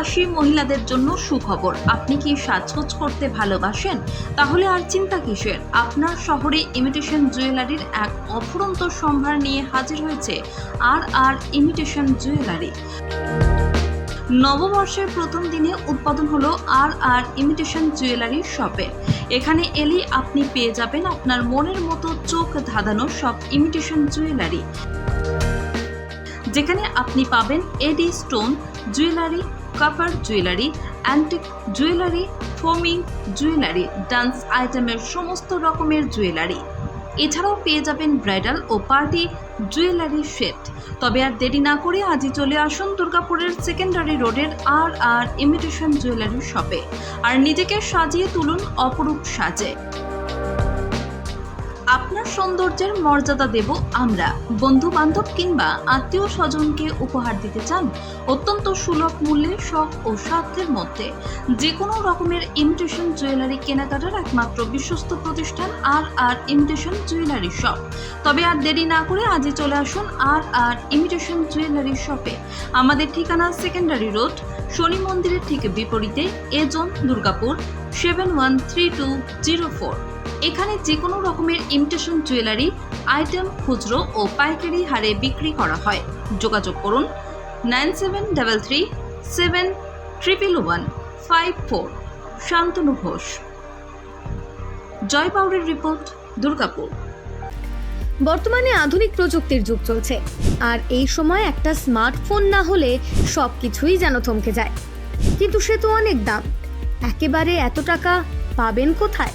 প্রবাসী মহিলাদের জন্য সুখবর। আপনি কি সাজগোজ করতে ভালোবাসেন? তাহলে আর চিন্তা কিসের? আপনার শহরে ইমিটেশন জুয়েলারির এক অফুরন্ত সম্ভার নিয়ে হাজির হয়েছে আর আর ইমিটেশন জুয়েলারি নববর্ষের প্রথম দিনে উৎপাদন হলো আর আর ইমিটেশন জুয়েলারি শপে এখানে এলেই আপনি পেয়ে যাবেন আপনার মনের মতো চোখ ধাঁধানো সব ইমিটেশন জুয়েলারি যেখানে আপনি পাবেন AD stone jewellery copper jewellery antique jewellery ফোমিং jewellery dance আইটেমের সমস্ত রকমের জুয়েলারি। এছাড়াও পেয়ে যাবেন ব্রাইডাল ও পার্টি জুয়েলারি সেট তবে আর দেরি না করে আজই চলে আসুন দুর্গাপুরের সেকেন্ডারি রোডের আর আর ইমিটেশন জুয়েলারি শপে আর নিজেকে সাজিয়ে তুলুন অপরূপ সাজে। সৌন্দর্যের মর্যাদা দেব আমরা। বন্ধু বান্ধব কিংবা আত্মীয় স্বজনকে উপহার দিতে চান অত্যন্ত সুলভ মূল্যে শখ ও স্বার্থের মধ্যে। যে কোনো রকমের ইমিটেশন জুয়েলারি কেনাকাটার একমাত্র বিশ্বস্ত প্রতিষ্ঠান R R imitation jewellery shop তবে আর দেরি না করে আজই চলে আসুন আর আর ইমিটেশন জুয়েলারি শপে আমাদের ঠিকানা সেকেন্ডারি রোড শনি মন্দিরের ঠিক বিপরীতে A zone Durgapur seven one three two zero four এখানে যে কোনো রকমের ইমিটেশন জুয়েলারি আইটেম খুচরো ও পাইকারি হারে বিক্রি করা হয়। যোগাযোগ করুন nine seven double three, seven triple one, five four. Shantanu Ghosh. জয় পাউরের রিপোর্ট, দুর্গাপুর। বর্তমানে আধুনিক প্রযুক্তির যুগ চলছে, আর এই সময় একটা স্মার্টফোন না হলে সব কিছুই যেন থমকে যায়। কিন্তু সে তো অনেক দাম। একেবারে এত টাকা পাবেন কোথায়?